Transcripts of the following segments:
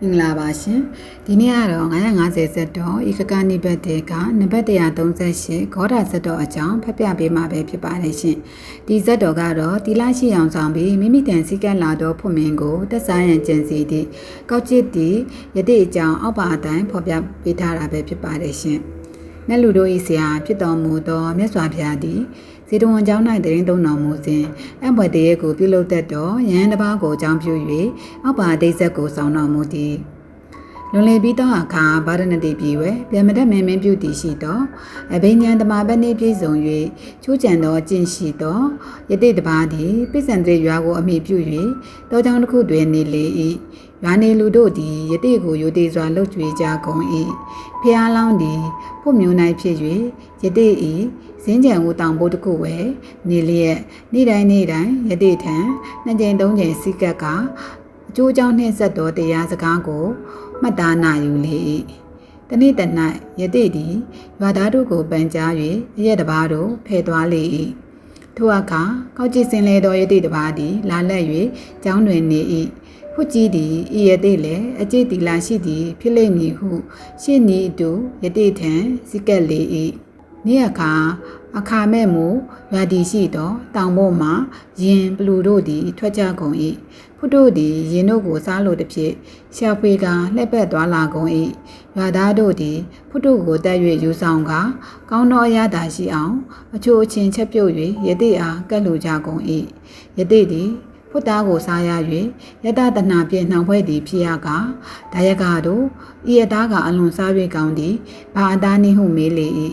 မင်္ဂလာပါရှင်ဒီနေ့ကတော့950ဇက်တော်ဧကကနိဘတ်တေကနံပါတ်138ဂေါဒဇက်တော်အကြောင်းဖတ်ပြပေးမှာပဲဖြစ်ပါတယ်ရှင်ဒီဇက်တော်ကတော့တီလာရှိအောင်ဆောင်ပြီးမိမိတန်စည်းကပ်လာတော့ဖွင့်မင်းကိုတက်ဆိုင်ရန်ကျင်စီသည့်ကောက်ကျစ်တီယတိအကြောင်းအောက်ပါအတိုင်းဖော်ပြပေးထားတာပဲဖြစ်ပါတယ်ရှင်မြတ်လူတို့ဤဆရာဖြစ်တော်မူသောမြတ်စွာဘုရားသည် ဇေတဝန်ကျောင်း၌တရင်သုံးတော်မူစဉ်အဘွယ်တရေကိုပြုလုပ်တတ်သောယဟန်တစ်ပါးကိုအကြောင်းပြု၍အောက်ပါအတိတ်ဆက်ကိုဆောင်တော်မူသည် လွန်လည်ပြီးသောအခါဗာရဏတိပြည်ဝဲပြန်မတတ်မင်းမင်းပြုတည်ရှိသောအဘိညာဉ်တမပတ်နှင့်ပြည့်စုံ၍ချိုးကြံသောအကျင့်ရှိသောယတိတပါးသည်ပိစံတရေရွာကိုအမိပြု၍တောကြောင်တစ်ခုတွင်နေလေ၏ရွာနေလူတို့သည်ယတိကိုယိုတိစွာလှုပ်ကြွေကြကုန်၏ဖျားလောင်းသည်ဖို့မျိုး၌ဖြစ်၍ယတိ၏စင်းကြံကိုတောင်ဖို့တစ်ခုဝဲနေလျက်နေ့တိုင်းနေ့တိုင်းယတိထံနှစ်ကြိမ်သုံးကြိမ်စိကပ်ကအကျိုးကြောင့်နှင့်ဆက်သောတရားစကားကို မှတ်သားနာယူလေ၏တနေ့တ၌ယတိသည်ရွာသားတို့ကိုပန်ကြား၍အရက်တပါးတို့ဖယ်သွားလေ၏ထိုအခါကောက်ကြည်စင်လေသောယတိတပါးသည်လာလက်၍ကျောင်းတွင်နေ၏ဖုကြီးသည်ဤယတိလည်းအကျိတီလာရှိသည်ဖြစ်လိမ့်မည်ဟုရှင်းဤအတူယတိထံစိကက်လေ၏ နေ့အခါအခါမဲ့မူရွာတီရှိသောတောင်ပေါ်မှရင်ဘလူတို့သည် ထွက်ကြကုန်၏ဖုတို့သည်ရင်တို့ကိုစားလိုသည်ဖြင့်ရှာဖွေကလှည့်ပတ်သွားလာကုန်၏ရွာသားတို့သည်ဖုတို့ကိုတက်၍ယူဆောင်ကကောင်းသောအရသာရှိအောင် အချို့အချင်းချက်ပြုတ်၍ယတိအားကတ်လိုကြကုန်၏ယတိသည်ဖုသားကိုစားရ၍ယတတနာဖြင့်နှောင်ဖွဲ့သည်ဖြစ်ရကဒါယကတို့ဤအသားကအလွန်စား၍ကောင်းသည်ဘာအသားနည်းဟုမေးလေ၏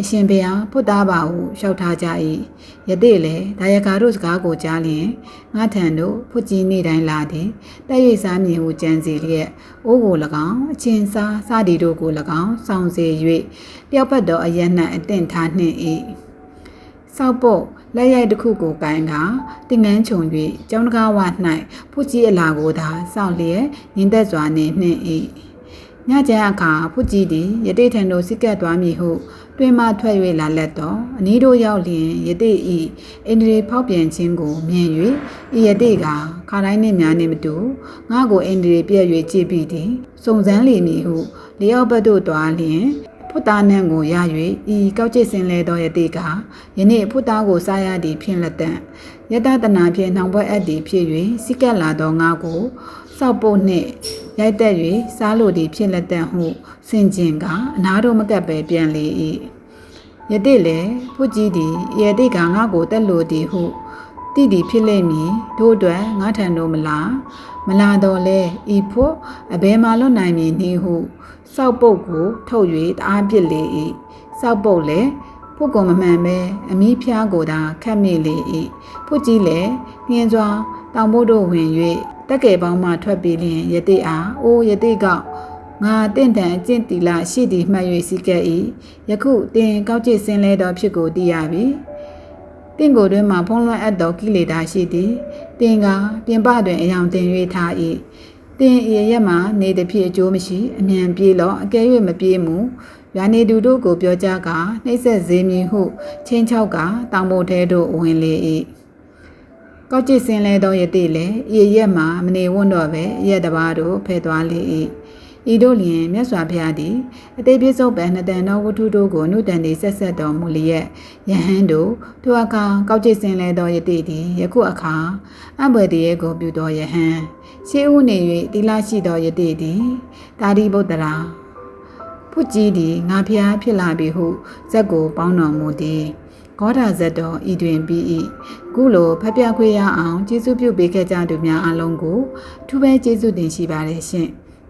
အရှင်ဘုရားဖုတ်သားပါဟုလျှောက်ထားကြ၏ယတိလည်းဒါယကာတို့စကားကိုကြားလျင်ငါထံသို့ဖုတ်ကြီးနေ့တိုင်းလာသည်တက်၍စားမြင်ဟုကြံစီလျက်အိုးကို၎င်းအချင်းစားစသည်တို့ကို၎င်းစောင့်စေ၍တယောက်ပတ်သောအယက်နှံအသင့်ထားနှင့်၏စောက်ပုတ်လက်ရိုက်တစ်ခုကိုကင်ကတင်ငန်းခြုံ၍ကျောင်းတကားဝ၌ဖုတ်ကြီးအလာကိုသာစောင့်လျက်ညင်သက်စွာနှင့်နှင့်၏ ညကျန်အခါဖုတ်ကြီးသည်ယတိထံသို့စိကပ်သွားမည်ဟုတွင်မှထွက်၍လာလက်တော့အနီးတို့ရောက်လျင်ယတိဤအိန္ဒြေဖောက်ပြန်ခြင်းကိုမြင်၍ဤယတိကခါတိုင်းနှင့်များနှင့်မတူငါကိုအိန္ဒြေပြည့်၍ကြည်ပြီးသည်စုံစမ်းလိမည်ဟုလျောက်ဘတ်တို့တွားလျင်ဖုတာနံကိုရ၍ဤကောက်ကျစ်စင်လဲသောယတိကယနေ့ဖုတာကိုစားရသည်ဖြင့်လက်တန့်ယတတနာဖြင့်နှောင်ပွဲအပ်သည်ဖြစ်၍စိကက်လာသောငါကိုစောက်ပုတ်နှင့် ရိုက်တက်၍စားလိုသည်ဖြစ်လက်တန့်ဟုဆင်ကျင်ကအနာတို့မကပ်ပဲပြန်လေ၏ယတိလည်းဖုကြီးသည်ယတိကငါကိုတက်လိုသည်ဟုတိတိဖြစ်လိမ့်မည်တို့အတွက်ငါထံတို့မလားမလာတော့လဲဤဖို့အဘယ်မှလွတ်နိုင်မည်နည်းဟုစောက်ပုတ်ကို ထုတ်၍တအားပစ်လေ၏စောက်ပုတ်လည်းဖုတ်ကောင်မမှန်ပဲအမီးဖျားကိုသာခတ်မိလေ၏ဖုတ်ကြီးလည်းနှင်းစွာတောင်ဘုတ်တို့ဝင်၍ တက်ကယ်ပေါင်းမှထွက်ပြီးလျင်ယတိအားအိုးယတိကောက်ငါတင့်တန်အကျင့်တီလာရှိသည်မှတ်၍စီကဲ့၏ယခုတင်ကောက်ကျစ်စင်လဲတော်ဖြစ်ကိုသိရပြီတင့်ကိုယ်တွင်မှဖုံးလွှမ်းအပ်သောကိလေသာရှိသည်တင်ကပြင်ပတွင်အယောင်တင်၍ထား၏တင်ရရက်မှနေသည်ဖြစ်အကျိုးမရှိအမြန်ပြေးလောအကဲ၍မပြေးမူရွာနေသူတို့ကိုပြောကြကနှိမ့်ဆက်စေမည်ဟုချင်းချောက်ကတောင်ပေါ်ထဲသို့ဝင်လေ၏ ကောက်ကျစ်စင်လဲသောယတိလည်းဤရက်မှမနေဝွန့်တော့ပဲရက်တပါးတို့ဖဲသွားလေ၏ဤတို့လျင်မြတ်စွာဘုရားသည်အသေးပြည့်စုံပန်နှစ်တန်သောဝတ္ထုတို့ကိုနုတန်သည်ဆက်ဆက်တော်မူလျက်ယဟန်တို့ထိုအခါကောက်ကျစ်စင်လဲသောယတိသည်ယခုအခါအဘွယ်တရေကိုပြုသောယဟန်ရှေးဦးနေ၍တိလရှိသောယတိသည်တာရိဗုဒ္ဓရာဖုကြီးသည်ငါဖျားဖြစ်လာပြီဟုဇက်ကိုပေါင်းတော်မူသည် ဂေါဒဇတ်တော်ဤတွင်ပြီး၏ခုလိုဖတ်ပြခွေရအောင်ကျေးဇူးပြုပေးခဲ့ကြသူများအလုံးကိုထူးပဲကျေးဇူးတင်ရှိပါတယ်ရှင်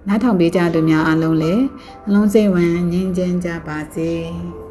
နားထောင်ပေးကြသူများအလုံးလည်းအလုံးစိတ်ဝမ်းငြိမ်းချမ်းကြပါစေ။